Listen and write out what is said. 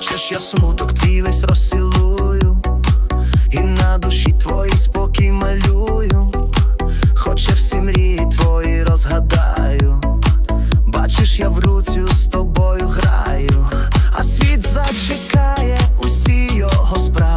хочеш, я смуток твій весь розсилую, і на душі твої спокій малюю, хоче всі мрії твої розгадаю, бачиш, я в руцю з тобою граю, а світ зачекає усі його справи.